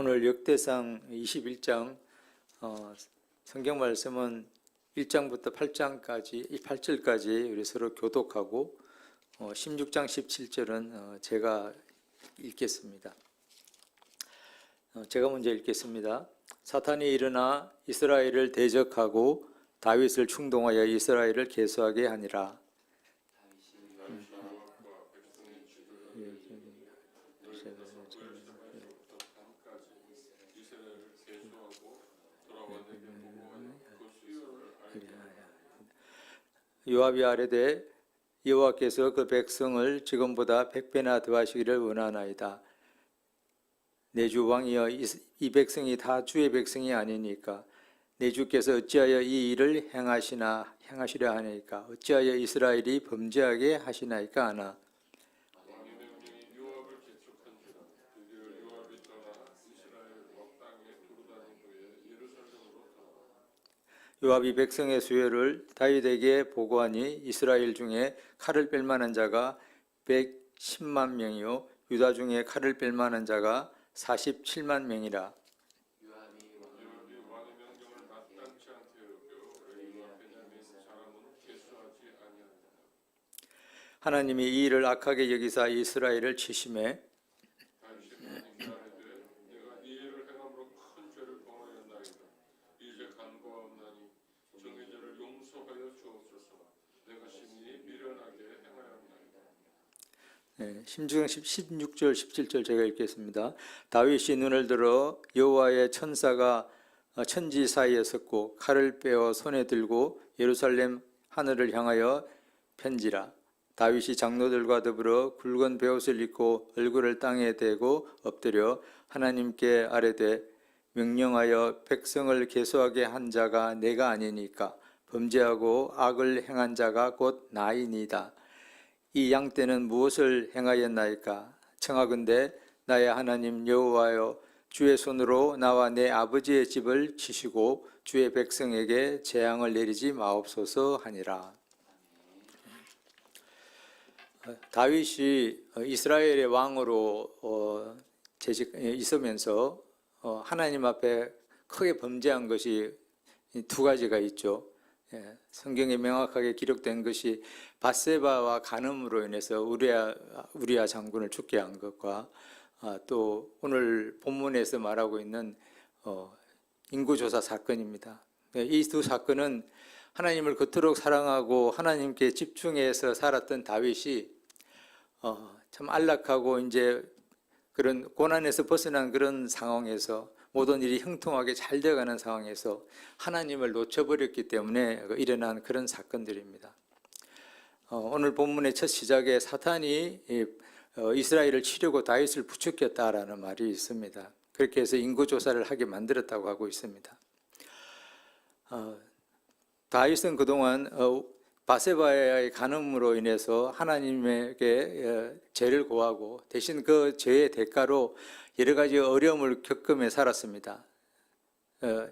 오늘 역대상 21장 어, 성경 말씀은 1장부터 8장까지 8절까지 우리 서로 교독하고 어, 16장 17절은 어, 제가 읽겠습니다. 어, 제가 먼저 읽겠습니다. 사탄이 일어나 이스라엘을 대적하고 다윗을 충동하여 이스라엘을 계수하게 하니라. 요압이 아뢰되 여호와께서 그 백성을 지금보다 백배나 더하시기를 원하나이다. 내주 왕이여 이, 이 백성이 다 주의 백성이 아니니까 내 주께서 어찌하여 이 일을 행하시나 행하시려 하나이까? 어찌하여 이스라엘이 범죄하게 하시나이까 하나 요압이 백성의 수요를 다윗에게 보고하니 이스라엘 중에 칼을 뺄 만한 자가 110만 명이요 유다 중에 칼을 뺄 만한 자가 47만 명이라. 하나님이 이 일을 악하게 여기사 이스라엘을 치심해 내가 이 일을 행함으로 큰 죄를 범하였나이다. 이제 간과하옵나니 정의자를 용서하여 주옵소서. 내가 심히 미련하게 행하였나이다. 네, 심중 16절 17절 제가 읽겠습니다. 다윗이 눈을 들어 여호와의 천사가 어, 천지 사이에 섰고 칼을 빼어 손에 들고 예루살렘 하늘을 향하여 편지라 다윗이 장로들과 더불어 굵은 베옷을 입고 얼굴을 땅에 대고 엎드려 하나님께 아뢰되 명령하여 백성을 계수하게 한 자가 내가 아니니까 범죄하고 악을 행한 자가 곧 나이니다 이양 때는 무엇을 행하였나이까 청하건대 나의 하나님 여호와여 주의 손으로 나와 내 아버지의 집을 치시고 주의 백성에게 재앙을 내리지 마옵소서 하니라. 어, 다윗이 어, 이스라엘의 왕으로 어, 재직 예, 있으면서 어, 하나님 앞에 크게 범죄한 것이 이두 가지가 있죠. 예, 성경에 명확하게 기록된 것이 바세바와 간음으로 인해서 우리아 우리아 장군을 죽게 한 것과 아, 또 오늘 본문에서 말하고 있는 어, 인구조사 사건입니다. 네, 이두 사건은 하나님을 그토록 사랑하고 하나님께 집중해서 살았던 다윗이 어, 참 안락하고 이제 그런 고난에서 벗어난 그런 상황에서 모든 일이 형통하게 잘 되어가는 상황에서 하나님을 놓쳐버렸기 때문에 일어난 그런 사건들입니다. 어, 오늘 본문의 첫 시작에 사탄이 이, 어, 이스라엘을 치려고 다윗을 부추겼다라는 말이 있습니다. 그렇게 해서 인구 조사를 하게 만들었다고 하고 있습니다. 어, 다윗은 그동안 어, 바세바의 간음으로 인해서 하나님에게 어, 죄를 고하고 대신 그 죄의 대가로 여러 가지 어려움을 겪으며 살았습니다. 어,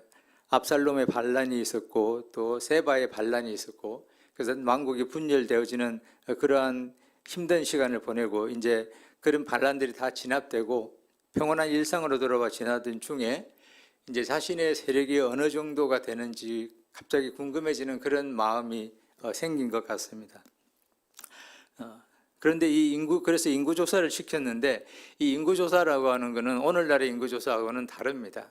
압살롬의 반란이 있었고 또 세바의 반란이 있었고 그래서 왕국이 분열되어지는 그러한 힘든 시간을 보내고 이제 그런 반란들이 다 진압되고 평온한 일상으로 돌아와 지나던 중에 이제 자신의 세력이 어느 정도가 되는지 갑자기 궁금해지는 그런 마음이 어, 생긴 것 같습니다. 어, 그런데 이 인구 그래서 인구 조사를 시켰는데 이 인구 조사라고 하는 것은 오늘날의 인구 조사하고는 다릅니다.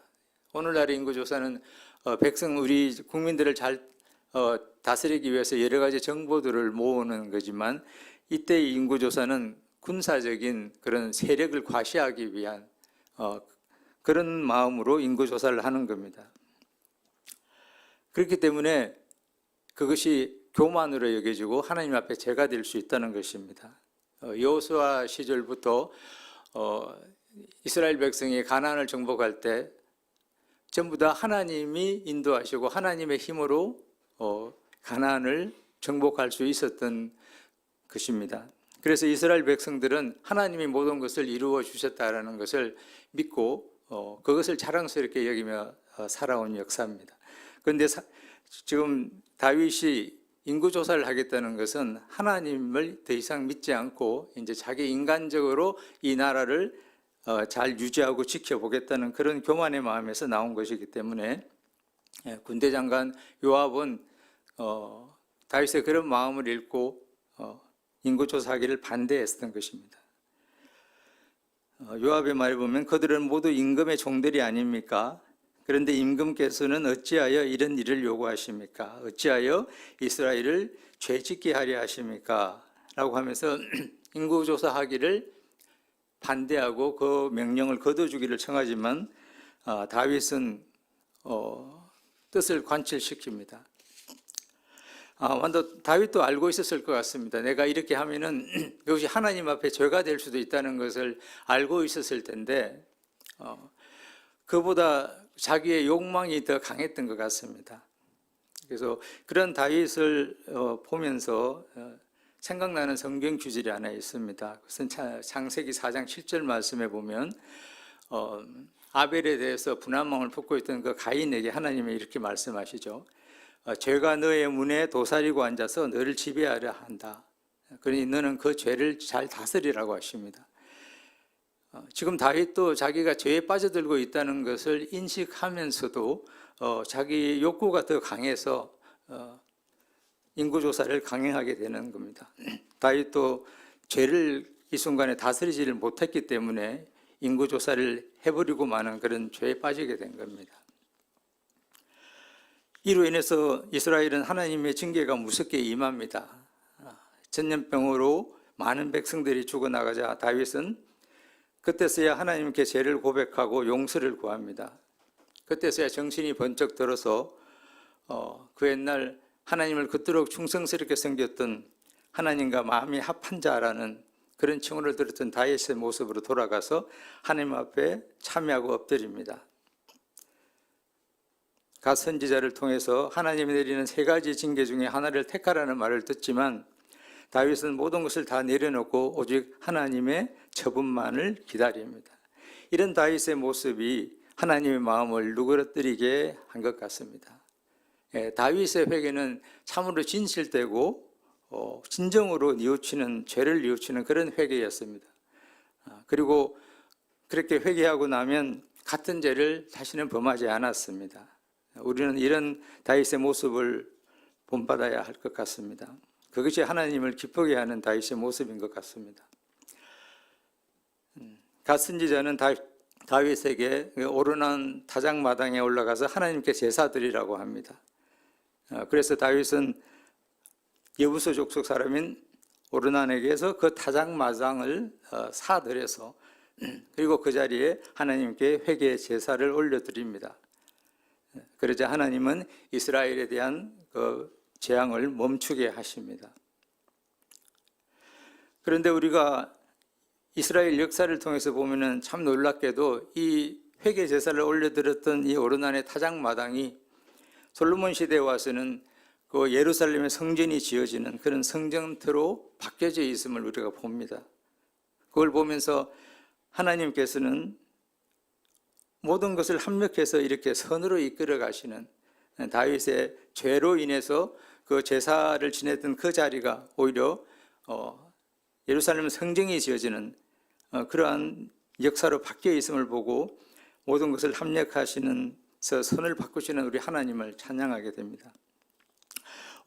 오늘날의 인구 조사는 어, 백성 우리 국민들을 잘 어, 다스리기 위해서 여러 가지 정보들을 모으는 거지만 이때 인구 조사는 군사적인 그런 세력을 과시하기 위한 어, 그런 마음으로 인구 조사를 하는 겁니다. 그렇기 때문에 그것이 교만으로 여겨지고 하나님 앞에 죄가 될 수 있다는 것입니다. 어, 여호수아 시절부터 어, 이스라엘 백성이 가나안을 정복할 때 전부 다 하나님이 인도하시고 하나님의 힘으로 어, 가나안을 정복할 수 있었던 것입니다. 그래서 이스라엘 백성들은 하나님이 모든 것을 이루어 주셨다라는 것을 믿고 어, 그것을 자랑스럽게 여기며 어, 살아온 역사입니다. 그런데 사- 지금 다윗이 인구 조사를 하겠다는 것은 하나님을 더 이상 믿지 않고 이제 자기 인간적으로 이 나라를 어, 잘 유지하고 지켜보겠다는 그런 교만의 마음에서 나온 것이기 때문에 예, 군대 장관 요압은 어, 다윗의 그런 마음을 읽고 어, 인구 조사하기를 반대했던 것입니다. 어, 요압의 말에 보면 그들은 모두 임금의 종들이 아닙니까? 그런데 임금께서는 어찌하여 이런 일을 요구하십니까? 어찌하여 이스라엘을 죄짓게 하려 하십니까? 라고 하면서 인구 조사하기를 반대하고 그 명령을 거둬주기를 청하지만 아, 다윗은 어, 뜻을 관철시킵니다. 아, 다윗도 알고 있었을 것 같습니다. 내가 이렇게 하면은 이것이 하나님 앞에 죄가 될 수도 있다는 것을 알고 있었을 텐데 어, 그보다 자기의 욕망이 더 강했던 것 같습니다. 그래서 그런 다윗을 어, 보면서 어, 생각나는 성경 규절이 하나 있습니다. 그것은 차- 창세기 4장 7절 말씀에 보면 어, 아벨에 대해서 분한 마음을 품고 있던 그 가인에게 하나님이 이렇게 말씀하시죠. 어, 죄가 너의 문에 도사리고 앉아서 너를 지배하려 한다. 그러니 너는 그 죄를 잘 다스리라고 하십니다. 어, 지금 다윗도 자기가 죄에 빠져들고 있다는 것을 인식하면서도 어, 자기 욕구가 더 강해서 어, 인구 조사를 강행하게 되는 겁니다. 다윗도 죄를 이 순간에 다스리지를 못했기 때문에 인구 조사를 해버리고 마는 그런 죄에 빠지게 된 겁니다. 이로 인해서 이스라엘은 하나님의 징계가 무섭게 임합니다. 아, 전염병으로 많은 백성들이 죽어나가자 다윗은 그때서야 하나님께 죄를 고백하고 용서를 구합니다. 그때서야 정신이 번쩍 들어서 어, 그 옛날 하나님을 그토록 충성스럽게 섬겼던 하나님과 마음이 합한 자라는 그런 칭호를 들었던 다윗의 모습으로 돌아가서 하나님 앞에 참여하고 엎드립니다. 갓 선지자를 통해서 하나님이 내리는 세 가지 징계 중에 하나를 택하라는 말을 듣지만 다윗은 모든 것을 다 내려놓고 오직 하나님의 처분만을 기다립니다. 이런 다윗의 모습이 하나님의 마음을 누그러뜨리게 한 것 같습니다. 예, 다윗의 회개는 참으로 진실되고 어, 진정으로 뉘우치는 죄를 뉘우치는 그런 회개였습니다. 아, 그리고 그렇게 회개하고 나면 같은 죄를 다시는 범하지 않았습니다. 우리는 이런 다윗의 모습을 본받아야 할 것 같습니다. 그것이 하나님을 기쁘게 하는 다윗의 모습인 것 같습니다. 음, 갓 선지자는 다윗, 다윗에게 그 오르난 타작마당에 올라가서 하나님께 제사 드리라고 합니다. 어, 그래서 다윗은 여부서 족속 사람인 오르난에게서 그 타작마당을 어, 사들여서 그리고 그 자리에 하나님께 회개 제사를 올려드립니다. 그러자 하나님은 이스라엘에 대한 그 재앙을 멈추게 하십니다. 그런데 우리가 이스라엘 역사를 통해서 보면은 참 놀랍게도 이 회개 제사를 올려드렸던 이 오르난의 타작 마당이 솔로몬 시대에 와서는 그 예루살렘의 성전이 지어지는 그런 성전터로 바뀌어져 있음을 우리가 봅니다. 그걸 보면서 하나님께서는 모든 것을 합력해서 이렇게 선으로 이끌어 가시는 다윗의 죄로 인해서 그 제사를 지냈던 그 자리가 오히려 어, 예루살렘 성전이 지어지는 어, 그러한 역사로 바뀌어 있음을 보고 모든 것을 합력하시는서 선을 바꾸시는 우리 하나님을 찬양하게 됩니다.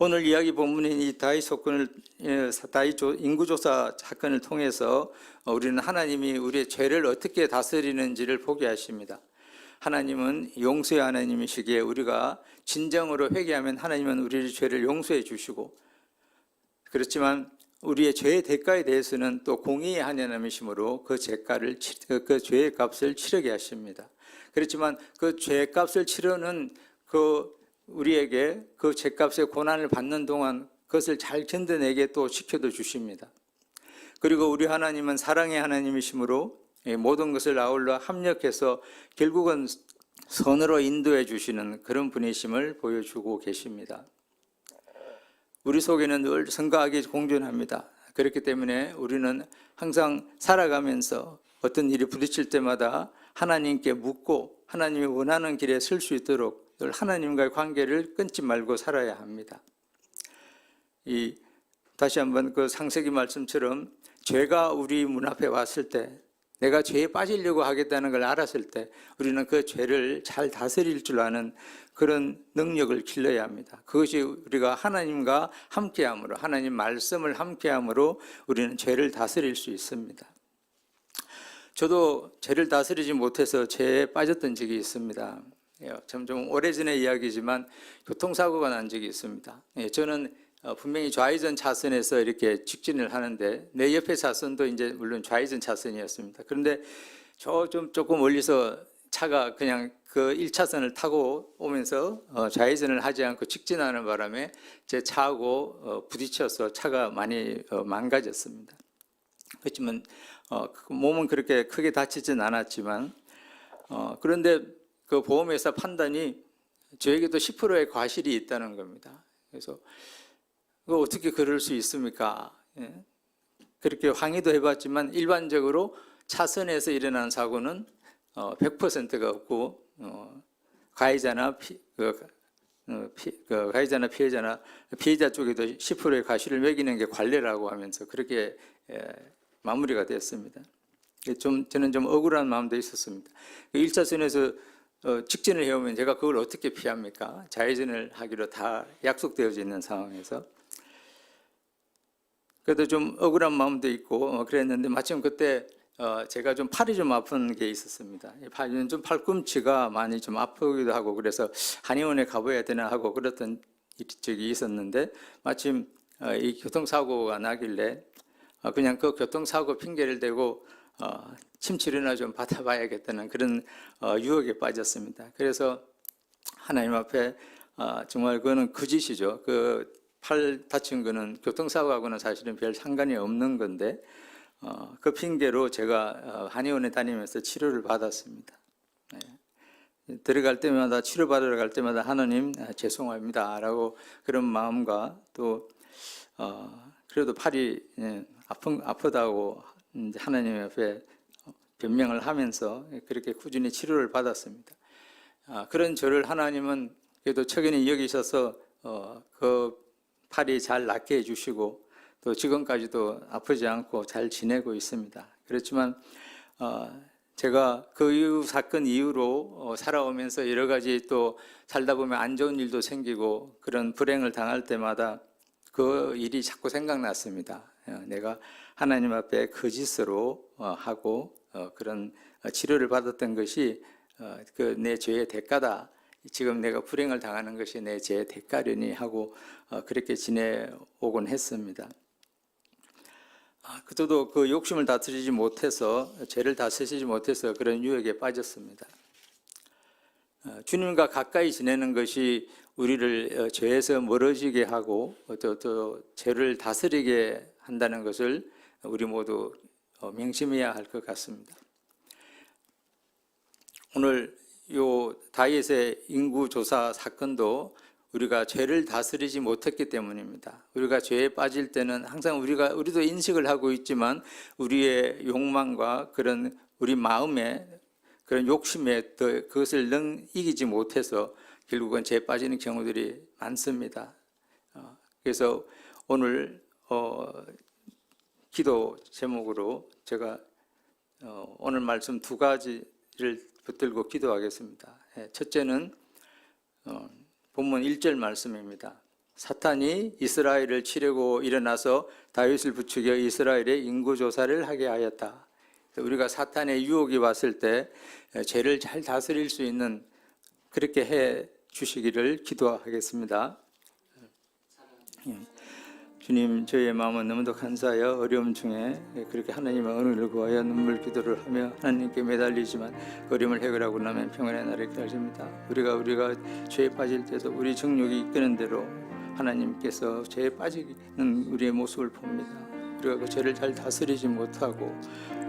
오늘 이야기 본문인 이 다윗 사건을 예, 조- 인구조사 사건을 통해서 어, 우리는 하나님이 우리의 죄를 어떻게 다스리는지를 보게 하십니다. 하나님은 용서의 하나님이시기에 우리가 진정으로 회개하면 하나님은 우리의 죄를 용서해 주시고 그렇지만 우리의 죄의 대가에 대해서는 또 공의의 하나님이시므로 그 죄가를 치- 그- 그 죄의 값을 치르게 하십니다. 그렇지만 그 죄값을 치르는 그 우리에게 그 죄값의 고난을 받는 동안 그것을 잘 견뎌내게 또 지켜도 주십니다. 그리고 우리 하나님은 사랑의 하나님이시므로 이 모든 것을 아울러 합력해서 결국은 선으로 인도해 주시는 그런 분이심을 보여주고 계십니다. 우리 속에는 늘 성가하기 공존합니다. 그렇기 때문에 우리는 항상 살아가면서 어떤 일이 부딪힐 때마다 하나님께 묻고 하나님이 원하는 길에 설 수 있도록 늘 하나님과의 관계를 끊지 말고 살아야 합니다. 이 다시 한번 그 상세기 말씀처럼 죄가 우리 문 앞에 왔을 때 내가 죄에 빠지려고 하겠다는 걸 알았을 때 우리는 그 죄를 잘 다스릴 줄 아는 그런 능력을 길러야 합니다. 그것이 우리가 하나님과 함께함으로 하나님 말씀을 함께함으로 우리는 죄를 다스릴 수 있습니다. 저도 죄를 다스리지 못해서 죄에 빠졌던 적이 있습니다. 예, 참좀 오래전의 이야기지만 교통사고가 난 적이 있습니다. 예, 저는 어, 분명히 좌회전 차선에서 이렇게 직진을 하는데 내 옆에 차선도 이제 물론 좌회전 차선이었습니다. 그런데 저 좀 조금 멀리서 차가 그냥 그 1차선을 타고 오면서 어, 좌회전을 하지 않고 직진하는 바람에 제 차하고 어, 부딪혀서 차가 많이 어, 망가졌습니다. 그렇지만 어, 그 몸은 그렇게 크게 다치진 않았지만 어, 그런데 그 보험회사 판단이 저에게도 10%의 과실이 있다는 겁니다. 그래서 그 어떻게 그럴 수 있습니까? 예. 그렇게 항의도 해봤지만 일반적으로 차선에서 일어난 사고는 어, 100%가 없고 어, 가해자나 피, 그, 어, 피, 그 가해자나 피해자나 피해자 쪽에도 10%의 과실을 매기는 게 관례라고 하면서 그렇게 예, 마무리가 됐습니다. 좀 저는 좀 억울한 마음도 있었습니다. 1차선에서 어, 직진을 해오면 제가 그걸 어떻게 피합니까? 좌회전을 하기로 다 약속되어져 있는 상황에서 그래도 좀 억울한 마음도 있고 어, 그랬는데 마침 그때 어, 제가 좀 팔이 좀 아픈 게 있었습니다. 이 팔은 좀 팔꿈치가 많이 좀 아프기도 하고 그래서 한의원에 가봐야 되나 하고 그랬던 적이 있었는데 마침 어, 이 교통사고가 나길래 어, 그냥 그 교통사고 핑계를 대고 어, 침치료나 좀 받아봐야겠다는 그런 어, 유혹에 빠졌습니다. 그래서 하나님 앞에 어, 정말 그거는 거짓이죠. 그 팔 다친 거는 교통사고하고는 사실은 별 상관이 없는 건데 어, 그 핑계로 제가 어, 한의원에 다니면서 치료를 받았습니다. 네. 들어갈 때마다 치료받으러 갈 때마다 하나님 아, 죄송합니다라고 그런 마음과 또 어, 그래도 팔이 예, 아픈 아프다고 하나님 앞에 변명을 하면서 그렇게 꾸준히 치료를 받았습니다. 아, 그런 저를 하나님은 그래도 척연히 여기셔서 어, 그 팔이 잘 낫게 해주시고 또 지금까지도 아프지 않고 잘 지내고 있습니다. 그렇지만 어, 제가 그 이후 사건 이후로 어, 살아오면서 여러 가지 또 살다 보면 안 좋은 일도 생기고 그런 불행을 당할 때마다 그 일이 자꾸 생각났습니다. 어, 내가 하나님 앞에 거짓으로 어, 하고 어, 그런 어, 치료를 받았던 것이 그내 죄의 대가다. 지금 내가 불행을 당하는 것이 내 죄의 대가려니 하고 어, 그렇게 지내오곤 했습니다. 아, 그때도 그 욕심을 다스리지 못해서 죄를 다스리지 못해서 그런 유혹에 빠졌습니다. 어, 주님과 가까이 지내는 것이 우리를 어, 죄에서 멀어지게 하고 또, 또 죄를 다스리게 한다는 것을 우리 모두 어, 명심해야 할 것 같습니다. 오늘 요 다윗의 인구 조사 사건도 우리가 죄를 다스리지 못했기 때문입니다. 우리가 죄에 빠질 때는 항상 우리가 우리도 인식을 하고 있지만 우리의 욕망과 그런 우리 마음에 그런 욕심에 더 그것을 능 이기지 못해서 결국은 죄에 빠지는 경우들이 많습니다. 어, 그래서 오늘 어, 기도 제목으로 제가 어, 오늘 말씀 두 가지를 붙들고 기도하겠습니다. 예, 첫째는 어, 본문 1절 말씀입니다. 사탄이 이스라엘을 치려고 일어나서 다윗을 부추겨 이스라엘의 인구 조사를 하게 하였다. 우리가 사탄의 유혹이 왔을 때 죄를 잘 다스릴 수 있는 그렇게 해 주시기를 기도하겠습니다. 예. 주님, 저희의 마음은 너무도 감사하여 어려움 중에 그렇게 하나님의 은혜를 구하여 눈물 기도를 하며 하나님께 매달리지만 어려움을 해결하고 나면 평안의 날을 기다립니다. 우리가 우리가 죄에 빠질 때도 우리 정욕이 이끄는 대로 하나님께서 죄에 빠지는 우리의 모습을 봅니다. 우리가 그 죄를 잘 다스리지 못하고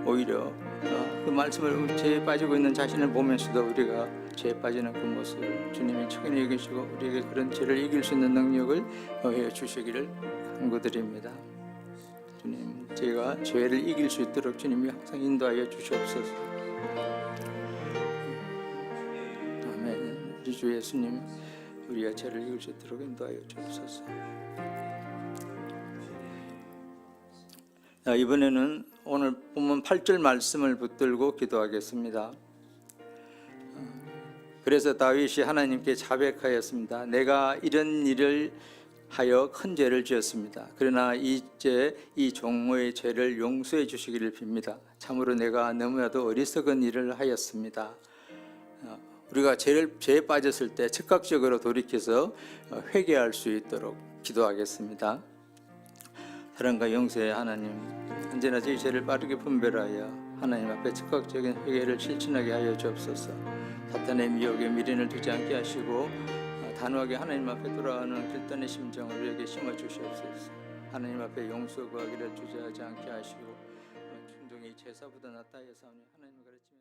오히려 어, 그 말씀을 죄에 빠지고 있는 자신을 보면서도 우리가 죄에 빠지는 그 모습을 주님이 척연히 여기시고 우리에게 그런 죄를 이길 수 있는 능력을 허해 주시기를 간구드립니다. 주님, 저희가 죄를 이길 수 있도록 주님이 항상 인도하여 주시옵소서. 아멘. 우리 주 예수님, 우리가 죄를 이길 수 있도록 인도하여 주옵소서. 자, 이번에는 오늘 본문 8절 말씀을 붙들고 기도하겠습니다. 그래서 다윗이 하나님께 자백하였습니다. 내가 이런 일을 하여 큰 죄를 지었습니다. 그러나 이제 이 종모의 죄를 용서해 주시기를 빕니다. 참으로 내가 너무나도 어리석은 일을 하였습니다. 어, 우리가 죄를 죄에 빠졌을 때 즉각적으로 돌이켜서 어, 회개할 수 있도록 기도하겠습니다. 사랑과 용서의 하나님, 언제나 저희 죄를 빠르게 분별하여 하나님 앞에 즉각적인 회개를 실천하게 하여 주옵소서. 사탄의 미혹에 미련을 두지 않게 하시고 어, 단호하게 하나님 앞에 돌아오는 길단의 심정을 우리에게 심어 주시옵소서. 하나님 앞에 용서 구하기를 주저하지 않게 하시고 어, 충동이 제사보다 낫다 하사오니 하나님 가르치면